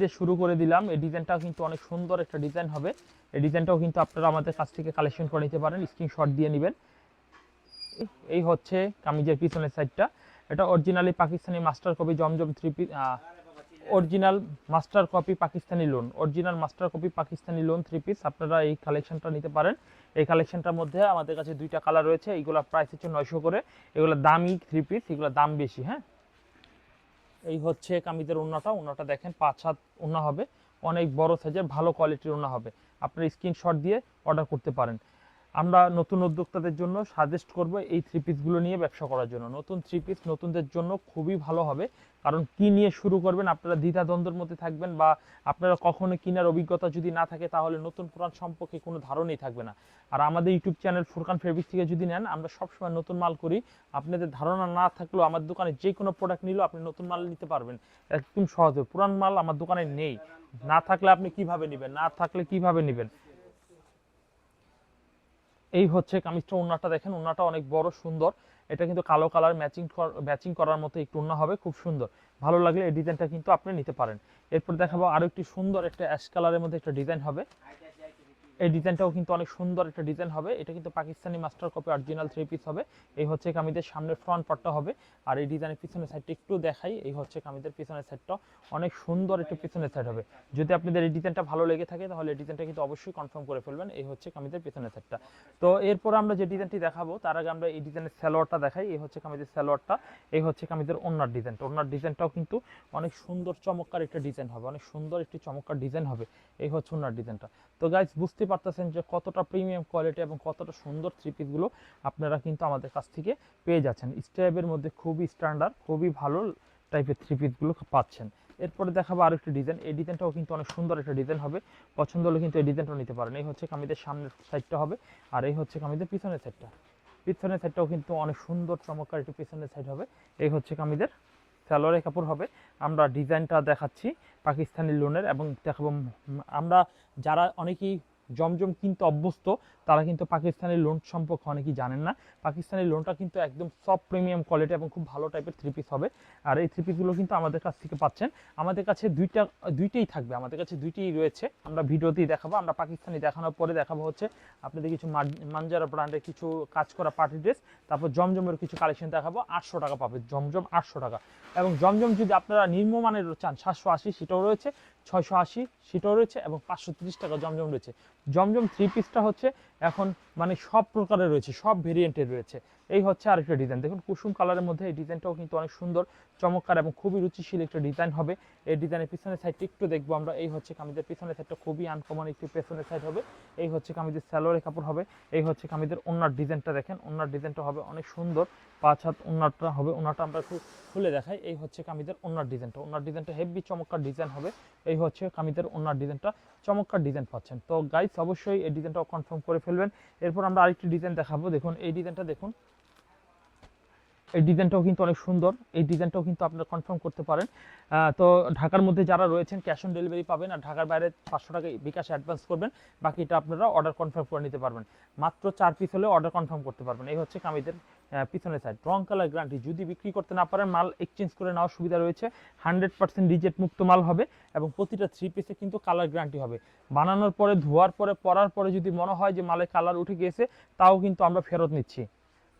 দিয়ে শুরু করে দিলাম, এই ডিজাইনটাও কিন্তু অনেক সুন্দর একটা ডিজাইন হবে। এই ডিজাইনটাও কিন্তু আপনারা আমাদের কাছ থেকে কালেকশন করে নিতে পারেন স্ক্রিনশট দিয়ে নেবেন। এই হচ্ছে কামিজের পিছনের সাইডটা এটা originally Pakistani master copy Zamzam three piece original master copy Pakistani lawn original master copy Pakistani lawn three piece আপনারা এই কালেকশনটা নিতে পারেন। এই কালেকশনটার মধ্যে আমাদের কাছে দুইটা কালার রয়েছে এইগুলোর প্রাইস হচ্ছে নয়শো করে। এগুলোর দামই থ্রি পিস এগুলোর দাম বেশি হ্যাঁ? এই হচ্ছে কামিজের উন্নাটা। উন্নাটা দেখেন পাঁচ হাত উন্না হবে। অনেক বড় সাইজের ভালো কোয়ালিটির উন্না হবে। আপনার স্ক্রিনশট দিয়ে অর্ডার করতে পারেন। আমরা নতুন উদ্যোক্তাদের জন্য সাজেস্ট করব এই থ্রি পিসগুলো নিয়ে ব্যবসা করার জন্য। নতুন থ্রি পিস নতুনদের জন্য খুবই ভালো হবে। কারণ কি নিয়ে শুরু করবেন, আপনারা দ্বিধাদ্বন্দ্বের মধ্যে থাকবেন বা আপনারা কখনো কেনার অভিজ্ঞতা যদি না থাকে, তাহলে নতুন পুরাণ সম্পর্কে কোনো ধারণাই থাকবে না। আর আমাদের ইউটিউব চ্যানেল ফুরকান ফেব্রিক্স থেকে যদি নেন, আমরা সবসময় নতুন মাল করি। আপনাদের ধারণা না থাকলেও আমার দোকানে যে কোনো প্রোডাক্ট নিলেও আপনি নতুন মাল নিতে পারবেন। একদম সহজে পুরান মাল আমার দোকানে নেই। না থাকলে আপনি কীভাবে নেবেন? না থাকলে কীভাবে নেবেন? এই হচ্ছে কামিজটা ওন্নাটা দেখেন, ওন্নাটা অনেক বড়, সুন্দর। এটা কিন্তু কালো কালার ম্যাচিং ম্যাচিং করার মতো একটু ওন্না হবে, খুব সুন্দর। ভালো লাগলে এই ডিজাইনটা কিন্তু আপনি নিতে পারেন। এরপর দেখাবো আরও একটি সুন্দর একটা অ্যাশ কালারের মধ্যে একটা ডিজাইন হবে। এই ডিজাইনটাও কিন্তু অনেক সুন্দর একটা ডিজাইন হবে। এটা কিন্তু Pakistani master copy original three piece হবে। এই হচ্ছে কামিজের সামনের ফ্রন্ট পার্টটা হবে। আর এই ডিজাইনের পিছনের সাইডটা একটু দেখাই। এই হচ্ছে কামিজের পিছনের সাইডটা অনেক সুন্দর একটা পিছনের সাইড হবে। যদি আপনাদের এই ডিজাইনটা ভালো লেগে থাকে, তাহলে এই ডিজাইনটা কিন্তু অবশ্যই কনফার্ম করে ফেলবেন। এই হচ্ছে কামিজের পিছনের সাইডটা তো এরপর আমরা যে ডিজাইনটি দেখাবো, তার আগে আমরা এই ডিজাইনের স্যালোয়ারটা দেখাই। এই হচ্ছে কামিজের স্যালোয়ারটা এই হচ্ছে কামিদের ওনার ডিজাইনটা। ওনার ডিজাইনটাও কিন্তু অনেক সুন্দর, চমৎকার একটা ডিজাইন হবে। অনেক সুন্দর একটি চমৎকার ডিজাইন হবে। এই হচ্ছে ওনার ডিজাইনটা। তো গাইজ বুঝতে পারতেছেন যে কতটা প্রিমিয়াম কোয়ালিটি এবং কতটা সুন্দর থ্রি পিসগুলো আপনারা কিন্তু আমাদের কাছ থেকে পেয়ে যাচ্ছেন। স্টেপের মধ্যে খুবই স্ট্যান্ডার্ড খুবই ভালো টাইপের থ্রি পিসগুলো পাচ্ছেন। এরপরে দেখাবো আরও একটি ডিজাইন এই ডিজাইনটাও কিন্তু অনেক সুন্দর একটা ডিজাইন হবে। পছন্দ হলে কিন্তু এই ডিজাইনটাও নিতে পারেন। এই হচ্ছে কামিদের সামনের সাইডটা হবে আর এই হচ্ছে কামিদের পিছনের সাইডটা পিছনের সাইডটাও কিন্তু অনেক সুন্দর, চমৎকার একটি পিছনের সাইড হবে। এই হচ্ছে কামিদের সালোয়ারের কাপড় হবে। আমরা ডিজাইনটা দেখাচ্ছি পাকিস্তানি লোনের এবং দেখাবো আমরা যারা অনেকেই জমজম কিনতে অভ্যস্ত, তারা কিন্তু পাকিস্তানের লোন সম্পর্কে অনেকেই জানেন না। পাকিস্তানের লোনটা কিন্তু একদম সব প্রিমিয়াম কোয়ালিটি এবং খুব ভালো টাইপের থ্রি পিস হবে। আর এই থ্রি পিসগুলো কিন্তু আমাদের কাছ থেকে পাচ্ছেন। আমাদের কাছে দুইটা, দুইটাই থাকবে, আমাদের কাছে দুইটাই রয়েছে। আমরা ভিডিওতেই দেখাবো, আমরা পাকিস্তানি দেখানোর পরে দেখাবো হচ্ছে আপনাদের কিছু মানজারা ব্র্যান্ডের কিছু কাজ করা পার্টি ড্রেস তারপর জমজমের কিছু কালেকশন দেখাবো, আটশো টাকা পাবে, জমজম আটশো টাকা। এবং জমজম যদি আপনারা নিম্নমানের চান, সাতশো আশি, সেটাও রয়েছে, ছয়শো আশি, সেটাও রয়েছে এবং পাঁচশো তিরিশ টাকা জমজম রয়েছে। জমজম থ্রি পিসটা হচ্ছে এখন মানে সব প্রকারের রয়েছে, সব ভেরিয়েন্টের রয়েছে। এই হচ্ছে আরেকটা ডিজাইন দেখুন, কুসুম কালারের মধ্যে এই ডিজাইনটাও কিন্তু অনেক সুন্দর, চমৎকার এবং খুবই রুচিশীল একটা ডিজাইন হবে। এই ডিজাইনের পিছনের সাইডটা একটু দেখব আমরা। এই হচ্ছে কামিজের পিছনের সাইডটা খুবই আনকমন একটি পেছনের সাইড হবে। এই হচ্ছে কামিজের স্যালোয়ারের কাপড় হবে। এই হচ্ছে কামিজের ওনার ডিজাইনটা দেখেন। ওনার ডিজাইনটা হবে অনেক সুন্দর। পাঁচ হাত ওনারটা হবে, ওনারটা আমরা একটু খুলে দেখাই। এই হচ্ছে কামিজের ওনার ডিজাইনটা ওনার ডিজাইনটা হেভি চমৎকার ডিজাইন হবে। এই হচ্ছে কামিজের ওনার ডিজাইনটা চমৎকার ডিজাইন পাচ্ছেন। তো গাইস অবশ্যই এই ডিজাইনটাও কনফার্ম করে ফেলবেন। এরপর আমরা আরেকটি ডিজাইন দেখাবো। দেখুন এই ডিজাইনটা দেখুন। এই ডিজাইনটাও কিন্তু অনেক সুন্দর। এই ডিজাইনটাও কিন্তু আপনারা কনফার্ম করতে পারেন। তো ঢাকার মধ্যে যারা রয়েছেন ক্যাশ অন ডেলিভারি পাবেন আর ঢাকার বাইরে পাঁচশো টাকা বিকাশে অ্যাডভান্স করবেন, বাকিটা আপনারা অর্ডার কনফার্ম করে নিতে পারবেন। মাত্র চার পিস হলে অর্ডার কনফার্ম করতে পারবেন। এই হচ্ছে কামিদের পিছনের সাইড রং কালার গ্যারান্টি যদি বিক্রি করতে না পারেন, মাল এক্সচেঞ্জ করে নেওয়ার সুবিধা রয়েছে। হান্ড্রেড পার্সেন্ট রিজেক্ট মুক্ত মাল হবে এবং প্রতিটা থ্রি পিসে কিন্তু কালার গ্যারান্টি হবে। বানানোর পরে, ধোয়ার পরে, পরার পরে যদি মনে হয় যে মালের কালার উঠে গিয়েছে, তাও কিন্তু আমরা ফেরত নিচ্ছি।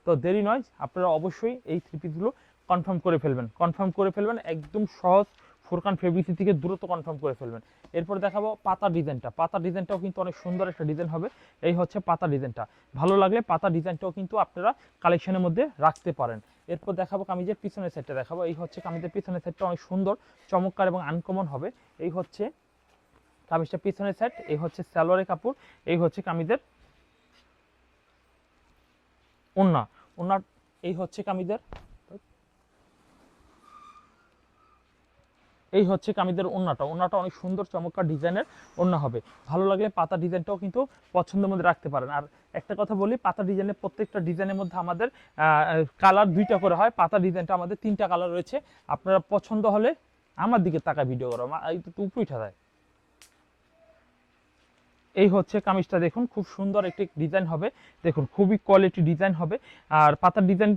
তো দেরি নয়, আপনারা অবশ্যই এই থ্রি পিসগুলো কনফার্ম করে ফেলবেন। কনফার্ম করে ফেলবেন, একদম সহজ ফুরকান ফেব্রিসি থেকে দ্রুত কনফার্ম করে ফেলবেন। এরপর দেখাবো পাতা ডিজাইনটা। পাতা ডিজাইনটাও কিন্তু অনেক সুন্দর একটা ডিজাইন হবে। এই হচ্ছে পাতা ডিজাইনটা। ভালো লাগলে পাতা ডিজাইনটাও কিন্তু আপনারা কালেকশনের মধ্যে রাখতে পারেন। এরপর দেখাবো কামিজের পিছনের সাইডটা দেখাবো, এই হচ্ছে কামিজের পিছনের সাইডটা অনেক সুন্দর, চমৎকার এবং আনকমন হবে। এই হচ্ছে কামিজটা পিছনের সাইড এই হচ্ছে সালোয়ারের কাপড়, এই হচ্ছে কামিজের ওন্না ওনার এই হচ্ছে কামিদের, এই হচ্ছে কামিদের ওন্নাটা ওন্নাটা অনেক সুন্দর, চমৎকার ডিজাইনের ওন্না হবে। ভালো লাগলে পাতা ডিজাইনটাও কিন্তু পছন্দের মধ্যে রাখতে পারেন। আর একটা কথা বলি, পাতা ডিজাইনের প্রত্যেকটা ডিজাইনের মধ্যে আমাদের কালার দুইটা করে হয়। পাতা ডিজাইনটা আমাদের তিনটা কালার রয়েছে। আপনারা পছন্দ হলে আমার দিকে তাকা ভিডিও করো। এই তো উপরে উঠা এই হচ্ছে কামিজটা, দেখুন, খুব সুন্দর একটি ডিজাইন হবে। দেখুন, খুবই কোয়ালিটি ডিজাইন হবে। আর পাতার ডিজাইন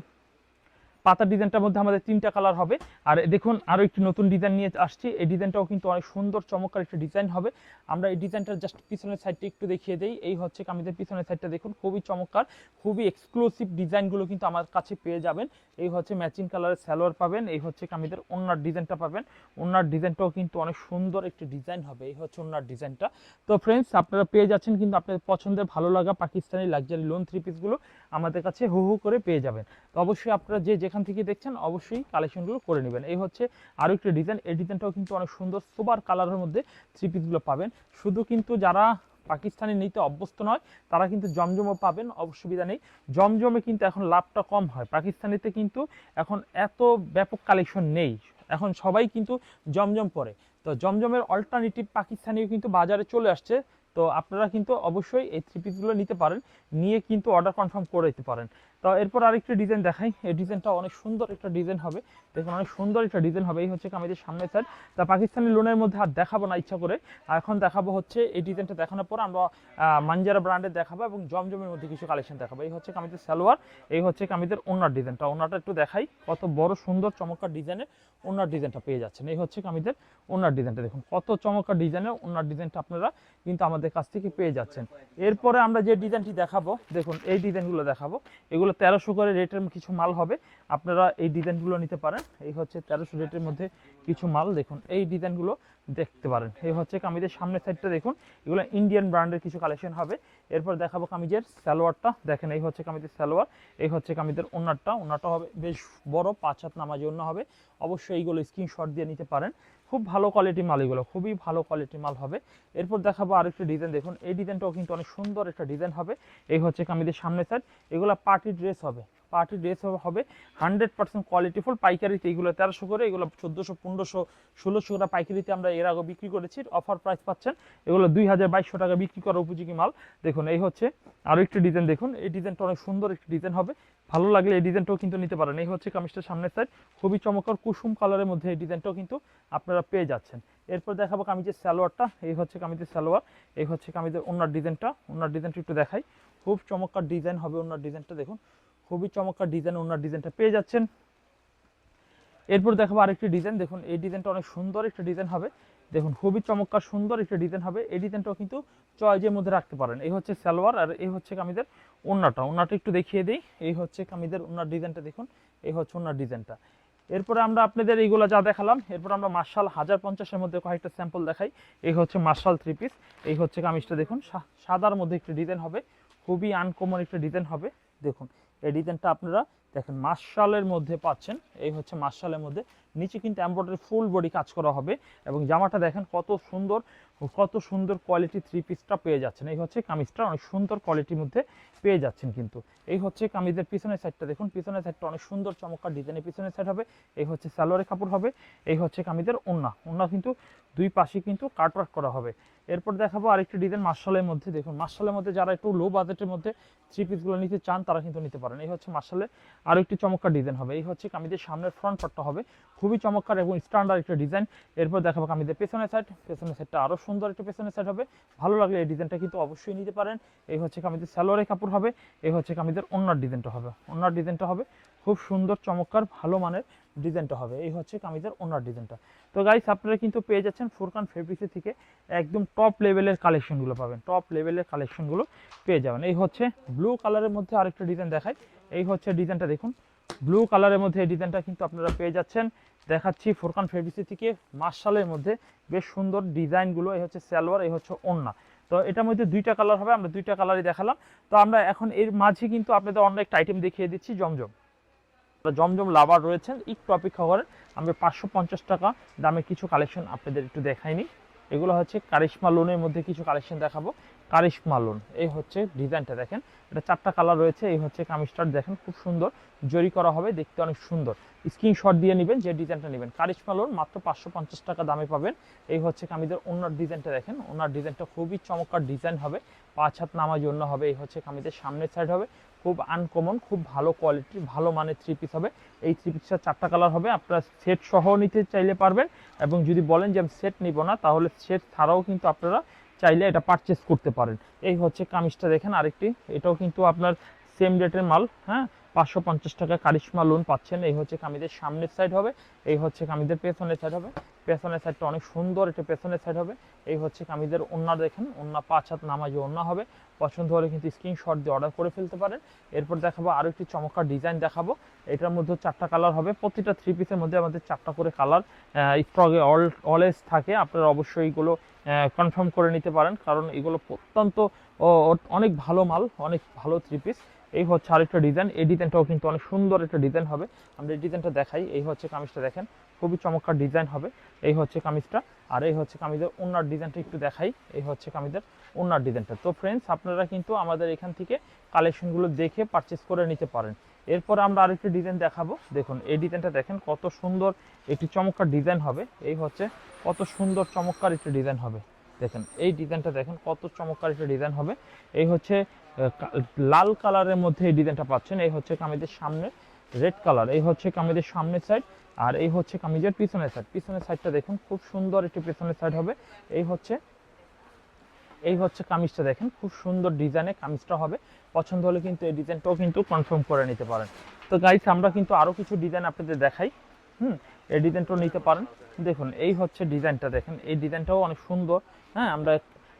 পাতা ডিজাইনটার মধ্যে আমাদের তিনটা কালার হবে। আর দেখুন আরও একটি নতুন ডিজাইন নিয়ে আসছি। এই ডিজাইনটাও কিন্তু অনেক সুন্দর, চমৎকার একটা ডিজাইন হবে। আমরা এই ডিজাইনটার জাস্ট পিছনের সাইডটা একটু দেখিয়ে দিই। এই হচ্ছে কামিজের পিছনের সাইডটা দেখুন, খুবই চমৎকার, খুবই এক্সক্লুসিভ ডিজাইনগুলো কিন্তু আমার কাছে পেয়ে যাবেন। এই হচ্ছে ম্যাচিং কালারের স্যালোয়ার পাবেন, এই হচ্ছে কামিজের ওনার ডিজাইনটা পাবেন। ওনার ডিজাইনটাও কিন্তু অনেক সুন্দর একটি ডিজাইন হবে, এই হচ্ছে ওনার ডিজাইনটা। তো ফ্রেন্ডস আপনারা পেয়ে যাচ্ছেন কিন্তু আপনাদের পছন্দের, ভালো লাগা পাকিস্তানি লাক্সারি লোন থ্রি পিসগুলো আমাদের কাছে হু হু করে পেয়ে যাবেন। তো অবশ্যই আপনারা যে যে যেখান থেকে দেখছেন, অবশ্যই কালেকশনগুলো করে নেবেন। এই হচ্ছে আরও একটি ডিজাইন এই ডিজাইনটাও কিন্তু অনেক সুন্দর সুপার কালারের মধ্যে থ্রি পিসগুলো পাবেন। শুধু কিন্তু যারা পাকিস্তানি নিতে অভ্যস্ত নয়, তারা কিন্তু জমজমও পাবেন, অসুবিধা নেই। জমজমে কিন্তু এখন লাভটা কম হয়। পাকিস্তানিতে কিন্তু এখন এত ব্যাপক কালেকশন নেই। এখন সবাই কিন্তু জমজম পরে। তো জমজমের অল্টারনেটিভ পাকিস্তানিও কিন্তু বাজারে চলে আসছে। তো আপনারা কিন্তু অবশ্যই এই থ্রি পিসগুলো নিতে পারেন। নিয়ে কিন্তু অর্ডার কনফার্ম করে দিতে পারেন। তো এরপর আরেকটি ডিজাইন দেখাই। এই ডিজাইনটা অনেক সুন্দর একটা ডিজাইন হবে। দেখুন, অনেক সুন্দর একটা ডিজাইন হবে। এই হচ্ছে কামিজের সামনের সাইড তা পাকিস্তানি লোনের মধ্যে আর দেখাবো না ইচ্ছা করে। আর এখন দেখাবো হচ্ছে, এই ডিজাইনটা দেখানোর পর আমরা মাঞ্জারা ব্র্যান্ডের দেখাবো এবং জমজমের মধ্যে কিছু কালেকশন দেখাবো। এই হচ্ছে কামিজের সালোয়ার, এই হচ্ছে কামিজের ওনার ডিজাইনটা ওনারটা একটু দেখাই, কত বড় সুন্দর চমৎকার ডিজাইনের ওনার ডিজাইনটা পেয়ে যাচ্ছেন। এই হচ্ছে কামিজের ওনার ডিজাইনটা দেখুন, কত চমৎকার ডিজাইনের ওনার ডিজাইনটা আপনারা কিন্তু আমাদের কাছ থেকে পেয়ে যাচ্ছেন। এরপরে আমরা যে ডিজাইনটি দেখাবো, দেখুন, এই ডিজাইনগুলো দেখাবো। এগুলো তেরোশো করে রেটের কিছু মাল হবে। আপনারা এই ডিজাইনগুলো নিতে পারেন। এই হচ্ছে তেরোশো রেটের মধ্যে কিছু মাল। দেখুন, এই ডিজাইনগুলো দেখতে পারেন। এই হচ্ছে কামিজের সামনের সাইডটা দেখুন। এগুলো ইন্ডিয়ান ব্র্যান্ডের কিছু কালেকশন হবে। এরপর দেখাবো কামিজের সালোয়ারটা। দেখেন, এই হচ্ছে কামিজের সালোয়ার। এই হচ্ছে কামিজের ওনারটা ওনারটা হবে বেশ বড়, পাঁচ হাত নামাজি ওনা হবে। অবশ্যই এইগুলো স্ক্রিনশট দিয়ে নিতে পারেন। খুব ভালো কোয়ালিটি মাল এগুলো, খুবই ভালো কোয়ালিটির মাল হবে। এরপর দেখাবো আরেকটা ডিজাইন দেখুন, এই ডিজাইনটাও কিন্তু অনেক সুন্দর একটা ডিজাইন হবে। এই হচ্ছে কামিজের সামনের সাইড এগুলো পার্টি ড্রেস হবে। পার্টি ড্রেস হবে হান্ড্রেড পার্সেন্ট কোয়ালিটিফুল পাইকারিতে এগুলো তেরোশো করে, এগুলো চোদ্দোশো, পনেরোশো, ষোলোশো টাকা পাইকারিতে আমরা এর আগে বিক্রি করেছি। অফার প্রাইস পাচ্ছেন, এগুলো দুই হাজার বাইশশো টাকা বিক্রি করার উপযোগী মাল। দেখুন, এই হচ্ছে আরও একটি ডিজাইন দেখুন, এই ডিজাইনটা অনেক সুন্দর একটি ডিজাইন হবে। ভালো লাগলে এই ডিজাইনটাও কিন্তু নিতে পারেন। এই হচ্ছে কামিজটার সামনের সাইড খুবই চমৎকার, কুসুম কালারের মধ্যে এই ডিজাইনটাও কিন্তু আপনারা পেয়ে যাচ্ছেন। এরপর দেখাবো কামিজের সালোয়ারটা, এই হচ্ছে কামিজের সালোয়ার, এই হচ্ছে কামিজের ওনার ডিজাইনটা ওনার ডিজাইনটা একটু দেখাই। খুব চমৎকার ডিজাইন হবে ওনার ডিজাইনটা দেখুন। খুবই চমৎকার ডিজাইন ওনার ডিজাইনটা পেয়ে যাচ্ছেন। এরপর দেখাবো আরেকটি ডিজাইন দেখুন, এই ডিজাইনটা অনেক সুন্দর একটা ডিজাইন হবে। দেখুন, খুবই চমৎকার, সুন্দর একটা ডিজাইন হবে। এই ডিজাইনটাও কিন্তু চয়েজের মধ্যে রাখতে পারেন। এই হচ্ছে সালোয়ার আর এই হচ্ছে কামিদের ওনাটা ওনাটা একটু দেখিয়ে দিই। এই হচ্ছে কামিদের ওনার ডিজাইনটা দেখুন, এই হচ্ছে ওনার ডিজাইনটা এরপরে আমরা আপনাদের এইগুলো যা দেখালাম, এরপর আমরা মার্শাল হাজার পঞ্চাশের মধ্যে কয়েকটা স্যাম্পল দেখাই। এই হচ্ছে মার্শাল থ্রি পিস এই হচ্ছে কামিজটা, দেখুন সাদার মধ্যে একটি ডিজাইন হবে। খুবই আনকমন একটা ডিজাইন হবে, দেখুন। এই ডিজাইনটা আপনারা দেখেন মার্শালের মধ্যে পাচ্ছেন। এই হচ্ছে মার্শালের মধ্যে নিচে কিন্তু এমব্রয়ডারি ফুল বডি কাজ করা হবে এবং জামাটা দেখেন কত সুন্দর কত সুন্দর কোয়ালিটি থ্রি পিসটা পেয়ে যাচ্ছেন। এই হচ্ছে কামিজটা, অনেক সুন্দর কোয়ালিটির মধ্যে পেয়ে যাচ্ছেন কিন্তু। এই হচ্ছে কামিজের পিছনের সাইডটা দেখুন, পিছনের সাইডটা অনেক সুন্দর, চমৎকার ডিজাইনের পিছনের সাইড হবে। এই হচ্ছে সালোয়ারের কাপড় হবে, এই হচ্ছে কামিজের ওন্না ওন্না কিন্তু দুই পাশে কিন্তু কাটওয়ার্ক করা হবে। এরপর দেখাবো আরেকটি ডিজাইন মার্শালের মধ্যে। দেখুন, মার্শালের মধ্যে যারা একটু লো বাজেটের মধ্যে থ্রি পিসগুলো নিতে চান, তারা কিন্তু নিতে পারেন। এই হচ্ছে মার্শালের আরও একটি চমৎকার ডিজাইন হবে। এই হচ্ছে কামিজের সামনের ফ্রন্ট পার্টটা হবে। খুবই চমৎকার এবং স্ট্যান্ডার্ড একটা ডিজাইন এরপর দেখাবো কামিজের পেছনের সাইড পেছনের সাইডটা আরও সুন্দর একটা পেছনের সাইড হবে। ভালো লাগলে এই ডিজাইনটা কিন্তু অবশ্যই নিতে পারেন। এই হচ্ছে কামিজের সালোয়ারের কাপড় হবে। এই হচ্ছে কামিজের অন্যার ডিজাইনটা হবে। অন্যার ডিজাইনটা হবে। খুব সুন্দর, চমৎকার, ভালো মানের ডিজাইনটা হবে। এই হচ্ছে কামিজের ওনার ডিজাইনটা তো গাইস আপনারা কিন্তু পেয়ে যাচ্ছেন ফুরকান ফেব্রিক্সের থেকে একদম টপ লেভেলের কালেকশনগুলো পাবেন। টপ লেভেলের কালেকশনগুলো পেয়ে যাবেন। এই হচ্ছে ব্লু কালারের মধ্যে আরেকটা ডিজাইন দেখাই। এই হচ্ছে ডিজাইনটা দেখুন। ব্লু কালারের মধ্যে এই ডিজাইনটা কিন্তু আপনারা পেয়ে যাচ্ছেন। দেখাচ্ছি ফোরকান ফেব্রিক্সের থেকে মার্শালের মধ্যে বেশ সুন্দর ডিজাইনগুলো, এই হচ্ছে সালোয়ার, এই হচ্ছে ওন্না। তো এটার মধ্যে দুইটা কালার হবে, আমরা দুইটা কালারই দেখালাম। তো আমরা এখন এর মাঝে কিন্তু আপনাদের অন্য একটা আইটেম দেখিয়ে দিচ্ছি, জমজম। জমজম লাভার রয়েছেন, একটু অপেক্ষা করেন আমি পাঁচশো পঞ্চাশ টাকা দামে কিছু কালেকশন আপনাদের একটু দেখাইনি। এগুলো হচ্ছে কারিশমা লোনের মধ্যে কিছু কালেকশন দেখাবো। কারিশমা লোন এই হচ্ছে ডিজাইনটা দেখেন। এটা চারটা কালার রয়েছে, এই হচ্ছে কামিজটার দেখেন খুব সুন্দর। জরি করা হবে, দেখতে অনেক সুন্দর। স্ক্রিনশট দিয়ে নেবেন, যে ডিজাইনটা নেবেন। কারিশমা লোন মাত্র পাঁচশো পঞ্চাশ টাকা দামে পাবেন। এই হচ্ছে কামিজের ওনার ডিজাইনটা দেখেন। ওনার ডিজাইনটা খুবই চমৎকার ডিজাইন হবে। পাঁচ হাত নামার জন্য হবে, এই হচ্ছে কামিজের সামনের সাইড হবে। খুব আনকমন খুব ভালো কোয়ালিটির ভালো মানের থ্রি পিস হবে। এই থ্রি পিসটা চারটা কালার হবে, আপনারা সেট সহ নিতে চাইলে পারবেন। এবং যদি বলেন যে আমি সেট নিব না, তাহলে সেট ছাড়াও কিন্তু আপনারা চাইলে এটা পারচেস করতে পারেন। এই হচ্ছে কামিজটা দেখেন আরেকটি। এটাও কিন্তু আপনার সেম রেটের মাল হ্যাঁ? পাঁচশো পঞ্চাশ টাকা কারিশমা লোন পাচ্ছেন। এই হচ্ছে কামিজের সামনের সাইড হবে। এই হচ্ছে কামিজের পেছনের সাইড হবে। পেছনের সাইডটা অনেক সুন্দর, এটা পেছনের সাইড হবে। এই হচ্ছে কামিজের ওন্না দেখেন ওন্না পাঁচ হাত নামাজি ওন্না হবে। পছন্দ হলে কিন্তু স্ক্রিনশট দিয়ে অর্ডার করে ফেলতে পারেন। এরপর দেখাবো আরও একটি চমৎকার ডিজাইন দেখাবো। এটার মধ্যে চারটা কালার হবে। প্রতিটা থ্রি পিসের মধ্যে আমাদের চারটা করে কালার স্টকে অল অলওয়েজ থাকে। আপনারা অবশ্যই এগুলো কনফার্ম করে নিতে পারেন। কারণ এগুলো অত্যন্ত অনেক ভালো মাল, অনেক ভালো থ্রি পিস এই হচ্ছে আরেকটা ডিজাইন। এই ডিজাইনটাও কিন্তু অনেক সুন্দর একটা ডিজাইন হবে। আমরা এই ডিজাইনটা দেখাই। এই হচ্ছে কামিজটা দেখেন, খুবই চমৎকার ডিজাইন হবে। এই হচ্ছে কামিজটা আর এই হচ্ছে কামিজের ওনার ডিজাইনটা একটু দেখাই। এই হচ্ছে কামিজের ওনার ডিজাইনটা। তো ফ্রেন্ডস আপনারা কিন্তু আমাদের এখান থেকে কালেকশনগুলো দেখে পারচেস করে নিতে পারেন। এরপর আমরা আরেকটি ডিজাইন দেখাবো। দেখুন, এই ডিজাইনটা দেখেন, কত সুন্দর একটি চমৎকার ডিজাইন হবে। এই হচ্ছে কত সুন্দর চমৎকার একটি ডিজাইন হবে। দেখেন, এই ডিজাইনটা দেখেন, কত চমৎকার একটা ডিজাইন হবে। এই হচ্ছে লাল কালারের মধ্যে এই ডিজাইনটা পাচ্ছেন। এই হচ্ছে কামিজের সামনে রেড কালার, এই হচ্ছে কামিজের সামনের সাইড আর এই হচ্ছে কামিজের পিছনের সাইড পিছনের সাইডটা দেখুন, খুব সুন্দর একটি পিছনের সাইড হবে। এই হচ্ছে এই হচ্ছে কামিজটা দেখেন, খুব সুন্দর ডিজাইনে কামিজটা হবে। পছন্দ হলে কিন্তু এই ডিজাইনটাও কিন্তু কনফার্ম করে নিতে পারেন। তো গাইস আমরা কিন্তু আরও কিছু ডিজাইন আপনাদের দেখাই। হুম এই ডিজাইনটাও নিতে পারেন। দেখুন, এই হচ্ছে ডিজাইনটা দেখেন, এই ডিজাইনটাও অনেক সুন্দর। হ্যাঁ আমরা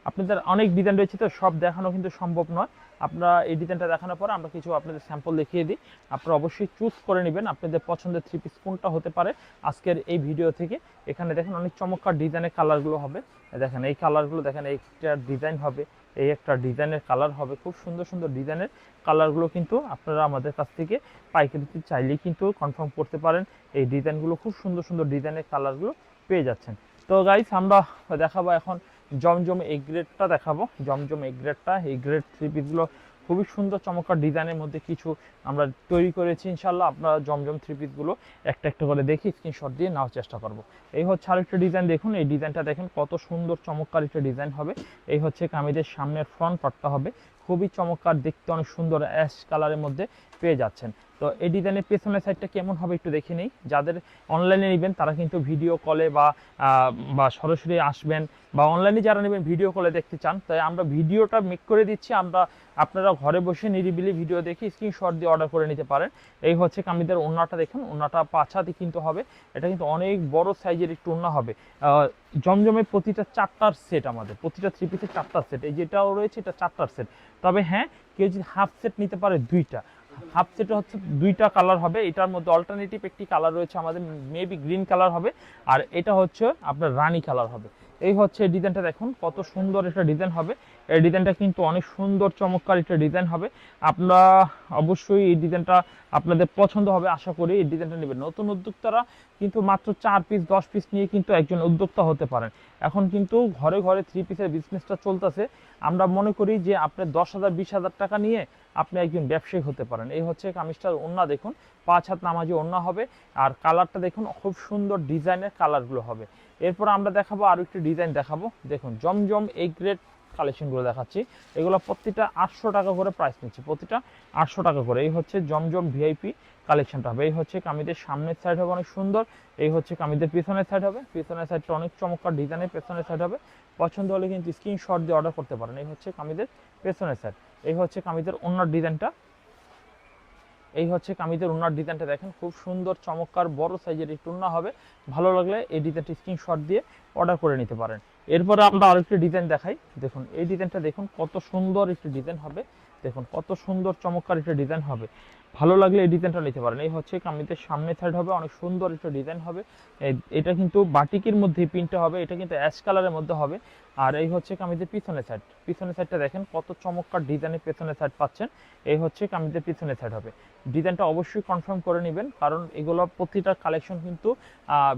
আপনাদের অনেক ডিজাইন রয়েছে তো, সব দেখানো কিন্তু সম্ভব নয়। আপনারা এই ডিজাইনটা দেখানোর পর আমরা কিছু আপনাদের স্যাম্পল দেখিয়ে দিই। আপনারা অবশ্যই চুজ করে নেবেন আপনাদের পছন্দের থ্রি পিস কোনটা হতে পারে আজকের এই ভিডিও থেকে। এখানে দেখেন অনেক চমৎকার ডিজাইনের কালারগুলো হবে। দেখেন, এই কালারগুলো দেখেন এইটা ডিজাইন হবে। এই একটা ডিজাইনের কালার হবে, খুব সুন্দর সুন্দর ডিজাইনের কালারগুলো কিন্তু আপনারা আমাদের কাছ থেকে পাইকারিতে চাইলে কিন্তু কনফার্ম করতে পারেন। এই ডিজাইনগুলো খুব সুন্দর সুন্দর ডিজাইনের কালারগুলো পেয়ে যাচ্ছেন। তো গাইস আমরা দেখাবো এখন জমজম এই গ্রেডটা দেখাবো। জমজম এই গ্রেডটা এই গ্রেড থ্রি পিসগুলো খুবই সুন্দর চমৎকার ডিজাইনের মধ্যে কিছু আমরা তৈরি করেছি ইনশাল্লাহ আপনারা জমজম থ্রি পিসগুলো একটা একটা করে দেখি স্ক্রিনশট দিয়ে নেওয়ার চেষ্টা করব। এই হচ্ছে আরেকটা ডিজাইন দেখুন, এই ডিজাইনটা দেখেন কত সুন্দর চমৎকার একটা ডিজাইন হবে। এই হচ্ছে কামিজের সামনের ফ্রন্ট পার্টটা হবে। খুবই চমৎকার দেখতে অনেক সুন্দর অ্যাশ কালারের মধ্যে পেয়ে যাচ্ছেন। তো এই ডিজাইনের পেছনের সাইডটা কেমন হবে একটু দেখে নেই। যাদের অনলাইনে নেবেন তারা কিন্তু ভিডিও কলে বা বা সরাসরি আসবেন বা অনলাইনে যারা নেবেন ভিডিও কলে দেখতে চান। তাই আমরা ভিডিওটা মেক করে দিচ্ছি। আমরা আপনারা ঘরে বসে নিরিবিলি ভিডিও দেখে স্ক্রিনশট দিয়ে অর্ডার করে নিতে পারেন। এই হচ্ছে কামিদের ওন্নাটা দেখুন। ওন্নাটা পাছাতে কিন্তু হবে। এটা কিন্তু অনেক বড় সাইজের একটু ওন্না হবে। আহ, জমজমের প্রতিটা চারটার সেট আমাদের। প্রতিটা থ্রি পিসের চারটার সেট এই যেটাও রয়েছে এটা চারটার সেট তবে হ্যাঁ কেউ যদি হাফ সেট নিতে পারে দুইটা। হাফ সেটে হচ্ছে দুইটা কালার হবে, এটার মধ্যে অল্টারনেটিভ একটি কালার রয়েছে আমাদের মেবি গ্রিন কালার হবে, আর এটা হচ্ছে আপনার রানি কালার হবে। এই হচ্ছে ডিজাইনটা দেখুন, কত সুন্দর একটা ডিজাইন হবে। এই ডিজাইনটা কিন্তু অনেক সুন্দর, চমৎকার একটা ডিজাইন হবে। আপনারা অবশ্যই এই ডিজাইনটা আপনাদের পছন্দ হবে, আশা করি এই ডিজাইনটা নেবেন। নতুন উদ্যোক্তারা কিন্তু মাত্র চার পিস দশ পিস নিয়ে কিন্তু একজন উদ্যোক্তা হতে পারেন। এখন কিন্তু ঘরে ঘরে থ্রি পিসের বিজনেসটা চলতেছে। আমরা মনে করি যে আপনি দশ হাজার, বিশ হাজার টাকা নিয়ে আপনি একজন ব্যবসায়ী হতে পারেন। এই হচ্ছে কামিজটার ওন্না দেখুন, পাঁচ হাত নামাজি ওন্না হবে। আর কালারটা দেখুন, খুব সুন্দর ডিজাইনের কালারগুলো হবে। এরপর আমরা দেখাবো আরও একটি ডিজাইন দেখাবো। দেখুন, জমজম এই গ্রেড কালেকশনগুলো দেখাচ্ছি। এগুলো প্রতিটা আটশো টাকা করে প্রাইস নিচ্ছে, প্রতিটা আটশো টাকা করে। এই হচ্ছে জমজম ভিআইপি কালেকশনটা হবে। এই হচ্ছে কামিদের সামনের সাইড হবে অনেক সুন্দর। এই হচ্ছে কামিদের পিছনের সাইড হবে। পিছনের সাইডটা অনেক চমৎকার ডিজাইনের পেছনের সাইড হবে। পছন্দ হলে কিন্তু স্ক্রিনশট দিয়ে অর্ডার করতে পারেন। এই হচ্ছে কামিদের পেছনের সাইড এই হচ্ছে কামিদের অন্য ডিজাইনটা এই হচ্ছে কামিদের ওনার ডিজাইনটা দেখেন, খুব সুন্দর, চমৎকার, বড় সাইজের একটু উন্না হবে। ভালো লাগলে এই ডিজাইনটি স্ক্রিনশট দিয়ে অর্ডার করে নিতে পারেন। এরপরে আমরা আরেকটি ডিজাইন দেখাই। দেখুন, এই ডিজাইনটা দেখুন, কত সুন্দর একটি ডিজাইন হবে। দেখুন, কত সুন্দর, চমৎকার একটি ডিজাইন হবে। ভালো লাগলে এই ডিজাইনটা নিতে পারেন। এই হচ্ছে কামিজের সামনে সাইড হবে, অনেক সুন্দর একটা ডিজাইন হবে। এটা কিন্তু বাটিকের মধ্যে প্রিন্টটা হবে, এটা কিন্তু অ্যাশ কালারের মধ্যে হবে। আর এই হচ্ছে কামিজের পিছনের সাইড পিছনের সাইডটা দেখেন, কত চমৎকার ডিজাইনের পেছনের সাইড পাচ্ছেন। এই হচ্ছে কামিজের পিছনের সাইড হবে। ডিজাইনটা অবশ্যই কনফার্ম করে নেবেন, কারণ এগুলো প্রতিটা কালেকশন কিন্তু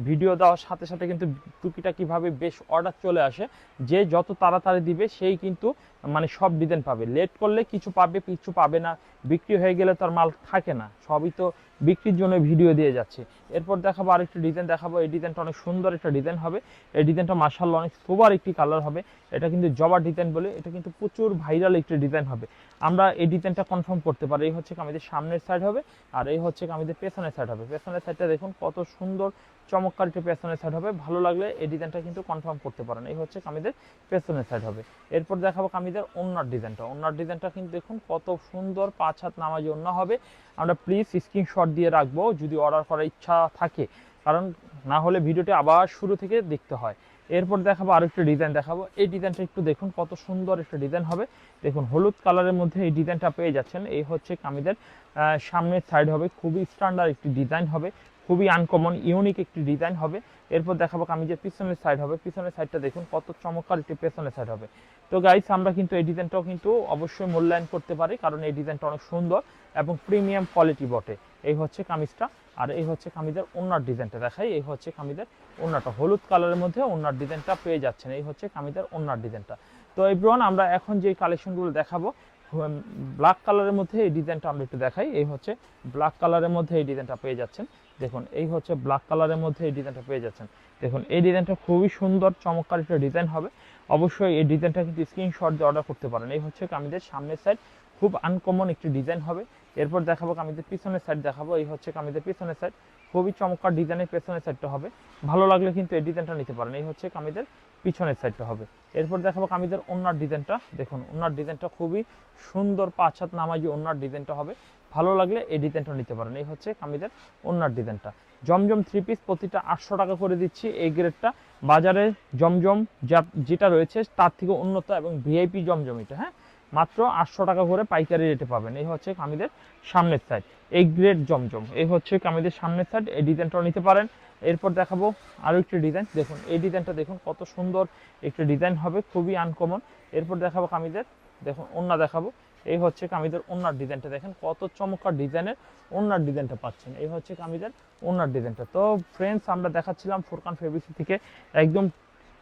ভিডিও দেওয়ার সাথে সাথে কিন্তু টুকিটা কীভাবে বেশ অর্ডার চলে আসে। যে যত তাড়াতাড়ি দিবে, সেই কিন্তু মানে সব ডিজাইন পাবে। লেট করলে কিছু পাবে কিছু পাবে না। বিক্রি হয়ে গেলে তার মাল থাকে না, সবই তো বিক্রির জন্য ভিডিও দিয়ে যাচ্ছে। এরপর দেখাবো আরেকটি ডিজাইন দেখাবো এই ডিজাইনটা অনেক সুন্দর একটা ডিজাইন হবে। এই ডিজাইনটা মার্শাল্লাহ অনেক সুপার একটি কালার হবে। এটা কিন্তু জবা ডিজাইন বলে, এটা কিন্তু প্রচুর ভাইরাল একটি ডিজাইন হবে। আমরা এই ডিজাইনটা কনফার্ম করতে পারি, এই হচ্ছে কামিদের সামনের সাইড হবে আর এই হচ্ছে কামিদের পেছনের সাইড হবে। পেছনের সাইডটা দেখুন কত সুন্দর চমৎকার একটা পেছনের সাইড হবে। ভালো লাগলে এই ডিজাইনটা কিন্তু কনফার্ম করতে পারেন। এই হচ্ছে কামিজের পেছনের সাইড হবে। এরপর দেখাবো কামিজের ওনার ডিজাইনটা ওনার ডিজাইনটা কিন্তু দেখুন কত সুন্দর পাঁচ হাত নামাজি ওন্না হবে। আমরা প্লিজ স্ক্রিনশট দিয়ে রাখব যদি অর্ডার করার ইচ্ছা থাকে। কারণ না হলে ভিডিওটি আবার শুরু থেকে দেখতে হয়। এরপর দেখাবো আরও একটা ডিজাইন দেখাবো। এই ডিজাইনটা একটু দেখুন কত সুন্দর একটা ডিজাইন হবে। দেখুন হলুদ কালারের মধ্যে এই ডিজাইনটা পেয়ে যাচ্ছেন। এই হচ্ছে কামিদের সামনের সাইড হবে। খুবই স্ট্যান্ডার্ড একটি ডিজাইন হবে। খুবই আনকমন ইউনিক একটি ডিজাইন হবে। এরপর দেখাবো কামিজের পিছনের সাইড হবে। পিছনের সাইডটা দেখুন, কত চমৎকার একটি পেছনের সাইড হবে। তো গাইস আমরা কিন্তু এই ডিজাইনটাও কিন্তু অবশ্যই মূল্যায়ন করতে পারি, কারণ এই ডিজাইনটা অনেক সুন্দর এবং প্রিমিয়াম কোয়ালিটি বটে। এই হচ্ছে কামিজটা, আর এই হচ্ছে কামিজের ওনার ডিজাইনটা দেখাই। এই হচ্ছে কামিজের ওনারটা, হলুদ কালারের মধ্যে ওনার ডিজাইনটা পেয়ে যাচ্ছেন। এই হচ্ছে কামিজের ওনার ডিজাইনটা তো এভরিওয়ান আমরা এখন যে কালেকশনগুলো দেখাবো ব্ল্যাক কালারের মধ্যে এই ডিজাইনটা আমরা একটু দেখাই। এই হচ্ছে ব্ল্যাক কালারের মধ্যে এই ডিজাইনটা পেয়ে যাচ্ছেন। দেখুন, এই হচ্ছে ব্ল্যাক কালারের মধ্যে এই ডিজাইনটা পেয়ে যাচ্ছেন। দেখুন, এই ডিজাইনটা খুবই সুন্দর, চমৎকার একটা ডিজাইন হবে। অবশ্যই এই ডিজাইনটা কিন্তু স্ক্রিনশট দিয়ে অর্ডার করতে পারেন। এই হচ্ছে কামিজের সামনের সাইড খুব আনকমন একটি ডিজাইন হবে। এরপর দেখাবো কামিজের পিছনের সাইড দেখাবো। এই হচ্ছে কামিজের পিছনের সাইড খুবই চমৎকার ডিজাইনের পেছনের সাইডটা হবে। ভালো লাগলে কিন্তু এই ডিজাইনটা নিতে পারেন। এই হচ্ছে কামিজের পিছনের সাইডটা হবে। এরপর দেখাবো কামিজের ওনার ডিজাইনটা দেখুন, ওনার ডিজাইনটা খুবই সুন্দর, পাঁচ হাত নামাজি ওনার ডিজাইনটা হবে। ভালো লাগলে এই ডিজাইনটা নিতে পারেন। এই হচ্ছে কামিজের ওনার ডিজাইনটা। জমজম থ্রি পিস প্রতিটা আটশো টাকা করে দিচ্ছি এই গ্রেডটা। বাজারে জমজম যা- যেটা রয়েছে তার থেকে উন্নত এবং ভিআইপি জমজম এটা হ্যাঁ? মাত্র আটশো টাকা করে পাইকারি রেটে পাবেন। এই হচ্ছে কামিদের সামনের সাইড এই গ্রেড জমজম। এই হচ্ছে কামিদের সামনের সাইড এই ডিজাইনটাও নিতে পারেন। এরপর দেখাবো আরও একটি ডিজাইন। দেখুন, এই ডিজাইনটা দেখুন কত সুন্দর একটি ডিজাইন হবে, খুবই আনকমন এরপর দেখাবো কামিদের দেখুন ওন্না দেখাবো। এই হচ্ছে কামিদের ওনার ডিজাইনটা। দেখেন কত চমৎকার ডিজাইনের ওনার ডিজাইনটা পাচ্ছেন। এই হচ্ছে কামিদের ওনার ডিজাইনটা। তো ফ্রেন্ডস আমরা দেখাচ্ছিলাম ফোরকান ফেব্রিক্স থেকে একদম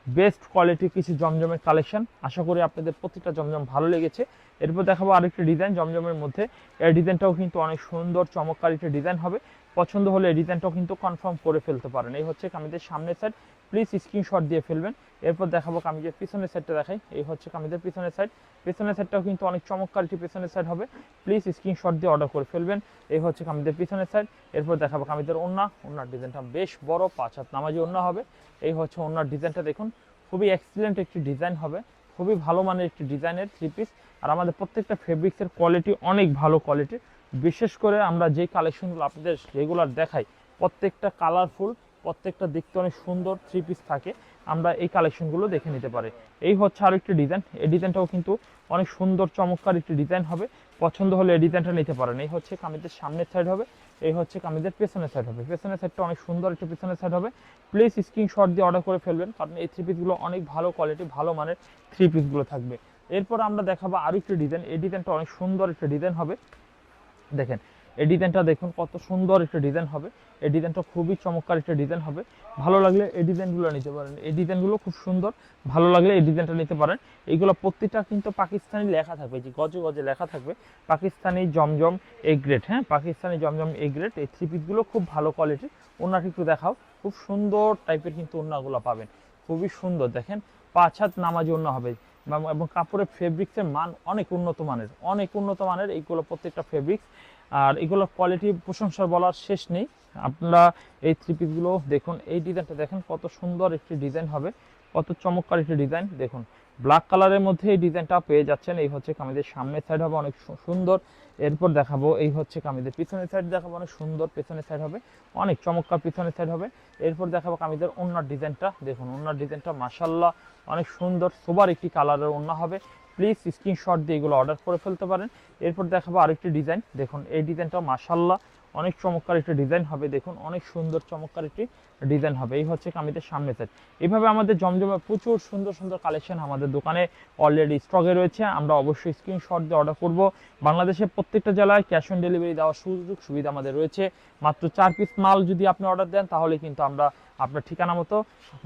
বেস্ট কোয়ালিটির কিছু জমজমের কালেকশন আশা করি আপনাদের প্রতিটা জমজম ভালো লেগেছে। এরপর দেখাবো আরেকটি ডিজাইন জমজমের মধ্যে। এই ডিজাইনটাও কিন্তু অনেক সুন্দর, চমৎকার একটি ডিজাইন হবে। পছন্দ হলে এই ডিজাইনটাও কিন্তু কনফার্ম করে ফেলতে পারেন। এই হচ্ছে কামিজের সামনের সাইড প্লিজ স্ক্রিনশট দিয়ে ফেলবেন। এরপর দেখাবো কামিজের পিছনের সাইডটা দেখাই। এই হচ্ছে কামিজের পিছনের সাইড পিছনের সাইডটাও কিন্তু অনেক চমৎকার একটি পিছনের সাইড হবে। প্লিজ স্ক্রিনশট দিয়ে অর্ডার করে ফেলবেন। এই হচ্ছে কামিজের পিছনের সাইড এরপর দেখাবো কামিজের ওন্না ওনার ডিজাইনটা বেশ বড়, পাঁচ হাত নামাজি ওন্না হবে। এই হচ্ছে ওনার ডিজাইনটা দেখুন। খুবই এক্সিলেন্ট একটি ডিজাইন হবে। খুবই ভালো মানের একটি ডিজাইনের থ্রি পিস আর আমাদের প্রত্যেকটা ফেব্রিক্সের কোয়ালিটি অনেক ভালো কোয়ালিটির বিশেষ করে আমরা যে কালেকশনগুলো আপনাদের রেগুলার দেখাই, প্রত্যেকটা কালারফুল প্রত্যেকটা দেখতে অনেক সুন্দর থ্রি পিস থাকে। আমরা এই কালেকশনগুলো দেখে নিতে পারি। এই হচ্ছে আরও একটি ডিজাইন এই ডিজাইনটাও কিন্তু অনেক সুন্দর, চমৎকার একটি ডিজাইন হবে। পছন্দ হলে এই ডিজাইনটা নিতে পারেন। এই হচ্ছে কামিজের সামনের সাইড হবে, এই হচ্ছে কামিজের পেছনের সাইড হবে। পেছনের সাইডটা অনেক সুন্দর একটি পেছনের সাইড হবে। প্লিজ স্ক্রিনশট দিয়ে অর্ডার করে ফেলবেন, কারণ এই থ্রি পিসগুলো অনেক ভালো কোয়ালিটি ভালো মানের থ্রি পিসগুলো থাকবে। এরপর আমরা দেখাবো আরও একটি ডিজাইন এই ডিজাইনটা অনেক সুন্দর একটা ডিজাইন হবে। দেখেন এই ডিজাইনটা দেখুন, কত সুন্দর একটা ডিজাইন হবে। এই ডিজাইনটা খুবই চমৎকার একটা ডিজাইন হবে। ভালো লাগলে এই ডিজাইনগুলো নিতে পারেন। এই ডিজাইনগুলো খুব সুন্দর। ভালো লাগলে এই ডিজাইনটা নিতে পারেন। এইগুলো প্রত্যেকটা কিন্তু পাকিস্তানি লেখা থাকবে। যে গজে গজে লেখা থাকবে। পাকিস্তানি জমজম এ গ্রেড হ্যাঁ? Pakistani Zamzam A grade. এই থ্রি পিসগুলো খুব ভালো কোয়ালিটির ওনাকে একটু দেখাও। খুব সুন্দর টাইপের কিন্তু ওনাগুলো পাবেন। খুবই সুন্দর, দেখেন? পাঁচ হাত নামাজি ওনা হবে। এবং কাপড়ের ফেব্রিক্সের মান অনেক উন্নত মানের। অনেক উন্নত মানের এইগুলো প্রত্যেকটা ফেব্রিক্স আর এগুলোর কোয়ালিটি প্রশংসা বলার শেষ নেই। আপনারা এই থ্রি পিসগুলো দেখুন, এই ডিজাইনটা দেখেন কত সুন্দর একটি ডিজাইন হবে, কত চমৎকার একটি ডিজাইন দেখুন। ব্ল্যাক কালারের মধ্যে এই ডিজাইনটা পেয়ে যাচ্ছেন, এই হচ্ছে কামিজের সামনের সাইড হবে অনেক সুন্দর। এরপর দেখাবো, এই হচ্ছে কামিজের পিছনের সাইড দেখাবো, অনেক সুন্দর পেছনের সাইড হবে, অনেক চমৎকার পিছনের সাইড হবে। এরপর দেখাবো কামিজের ওনার ডিজাইনটা দেখুন ওনার ডিজাইনটা মাসাল্লাহ অনেক সুন্দর, সোবার একটি কালারের ওনা হবে। প্লিজ স্ক্রিনশট দিয়ে এগুলো অর্ডার করে ফেলতে পারেন। এরপর দেখাবো আরেকটি ডিজাইন। দেখুন, এই ডিজাইনটা মাসাল্লাহ অনেক চমৎকার একটি ডিজাইন হবে, দেখুন, অনেক সুন্দর চমৎকার একটি ডিজাইন হবে। এই হচ্ছে কামিজের সামনে সাইড এইভাবে আমাদের জমজমে প্রচুর সুন্দর সুন্দর কালেকশন আমাদের দোকানে অলরেডি স্টকে রয়েছে। আমরা অবশ্যই স্ক্রিনশট দিয়ে অর্ডার করব। বাংলাদেশের প্রত্যেকটা জেলায় ক্যাশ অন ডেলিভারি দেওয়ার সুযোগ সুবিধা আমাদের রয়েছে। মাত্র চার পিস মাল যদি আপনি অর্ডার দেন, তাহলে কিন্তু আমরা আপনার ঠিকানা মতো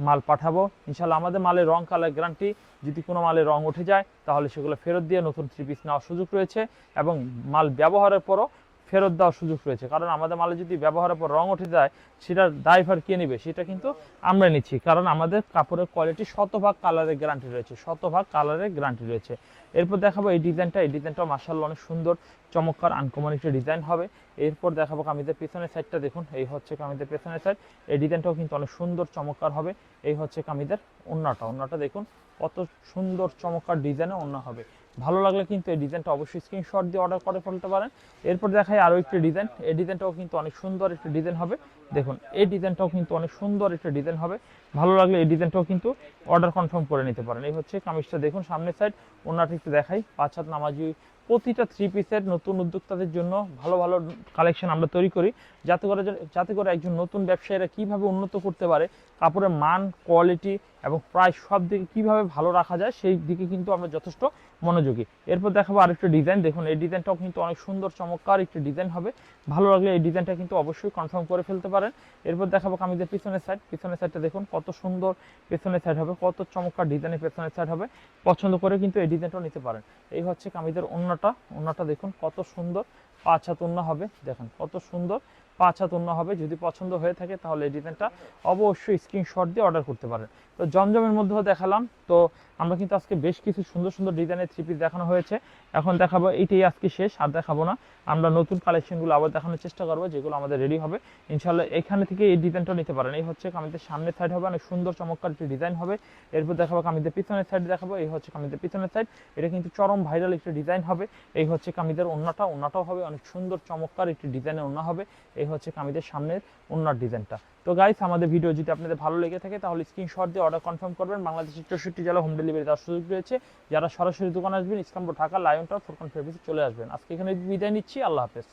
মাল পাঠাবো। ইনশাল্লাহ আমাদের মালের রং কালার গ্যারান্টি যদি কোনো মালের রং উঠে যায়, তাহলে সেগুলো ফেরত দিয়ে নতুন থ্রি পিস নেওয়ার সুযোগ রয়েছে এবং মাল ব্যবহারের পরও ফেরত দেওয়ার সুযোগ রয়েছে। কারণ আমাদের মালে যদি ব্যবহারের পর রং উঠে যায়, সেটার ড্রাইভার কে নেবে? সেটা কিন্তু আমরা নিচ্ছি। কারণ আমাদের কাপড়ের কোয়ালিটি শতভাগ কালারের গ্যারান্টি রয়েছে। শতভাগ কালারের গ্যারান্টি রয়েছে। এরপর দেখাবো এই ডিজাইনটা এই ডিজাইনটা মার্শাল্লাহ অনেক সুন্দর, চমৎকার আনকমন একটা ডিজাইন হবে। এরপর দেখাবো কামিজের পেছনের সাইডটা দেখুন। এই হচ্ছে কামিজের পেছনের সাইড এই ডিজাইনটাও কিন্তু অনেক সুন্দর, চমৎকার হবে। এই হচ্ছে কামিজের ওন্নাটা। ওন্নাটা দেখুন, কত সুন্দর, চমৎকার ডিজাইনে ওন্না হবে। ভালো লাগলে কিন্তু এই ডিজাইনটা অবশ্যই স্ক্রিনশট দিয়ে অর্ডার করে ফেলতে পারেন। এরপর দেখাই আরও একটি ডিজাইন এই ডিজাইনটাও কিন্তু অনেক সুন্দর একটা ডিজাইন হবে। দেখুন, এই ডিজাইনটাও কিন্তু অনেক সুন্দর একটা ডিজাইন হবে। ভালো লাগলে এই ডিজাইনটাও কিন্তু অর্ডার কনফার্ম করে নিতে পারেন। এই হচ্ছে কামিজটা দেখুন সামনের সাইড ওনাটা একটু দেখাই। পাঁচ হাত নামাজি প্রতিটা থ্রি পিসের নতুন উদ্যোক্তাদের জন্য ভালো ভালো কালেকশন আমরা তৈরি করি। যাতে করে যাতে করে একজন নতুন ব্যবসায়ীরা কীভাবে উন্নত করতে পারে, কাপড়ের মান কোয়ালিটি এবং প্রায় সব দিকে কীভাবে ভালো রাখা যায়, সেই দিকে কিন্তু আমরা যথেষ্ট মনোযোগী। এরপর দেখাবো আরেকটা ডিজাইন দেখুন, এই ডিজাইনটাও কিন্তু অনেক সুন্দর, চমৎকার একটি ডিজাইন হবে। ভালো লাগলে এই ডিজাইনটা কিন্তু অবশ্যই কনফার্ম করে ফেলতে পারেন। এরপর দেখাবো কামিজের পিছনের সাইড পিছনের সাইডটা দেখুন, কত সুন্দর পেছনের সাইড হবে, কত চমৎকার ডিজাইনের পেছনের সাইড হবে। পছন্দ করে কিন্তু এই ডিজাইনটাও নিতে পারেন। এই হচ্ছে কামিজের অন্যটা অন্যটা দেখুন, কত সুন্দর পাঁচ হাত অন্য হবে। দেখেন, কত সুন্দর পাঁচ হাত অন্য হবে। যদি পছন্দ হয়ে থাকে তাহলে এই ডিজাইনটা অবশ্যই স্ক্রিনশট দিয়ে অর্ডার করতে পারেন। তো জমজমের মধ্যেও দেখালাম। তো আমরা কিন্তু আজকে বেশ কিছু সুন্দর সুন্দর ডিজাইনের থ্রি পিস দেখানো হয়েছে। এখন দেখাবো এইটাই আজকে শেষ, আর দেখাবো না। আমরা নতুন কালেকশনগুলো আবার দেখানোর চেষ্টা করব, যেগুলো আমাদের রেডি হবে। ইনশাল্লাহ এখানে থেকে এই ডিজাইনটা নিতে পারেন। এই হচ্ছে কামিজের সামনের সাইড হবে, অনেক সুন্দর চমৎকার একটি ডিজাইন হবে। এরপর দেখাবো কামিজের পিছনের সাইড দেখাবো, এই হচ্ছে কামিজের পিছনের সাইড এটা কিন্তু চরম ভাইরাল একটি ডিজাইন হবে। এই হচ্ছে কামিজের ওন্নাটা, ওন্নাটাও হবে, অনেক সুন্দর চমৎকার একটি ডিজাইনের ওন্না হবে। এই হচ্ছে কামিজের সামনের ওন্নার ডিজাইনটা তো গাইস আমাদের ভিডিও যদি আপনাদের ভালো লেগে থাকে, তাহলে স্ক্রিনশট দিয়ে অর্ডার কনফার্ম করবেন। বাংলাদেশের চৌষট্টি জেলা হোম ডেলিভারি দেওয়ার সুযোগ রয়েছে। যারা সরাসরি দোকানে আসবেন ইসলামপুর ঢাকা লায়ন টাউন ফোরকন ফেব্রিক্সে চলে আসবেন। আজকে এখানে বিদায় নিচ্ছি। আল্লাহ হাফেজ।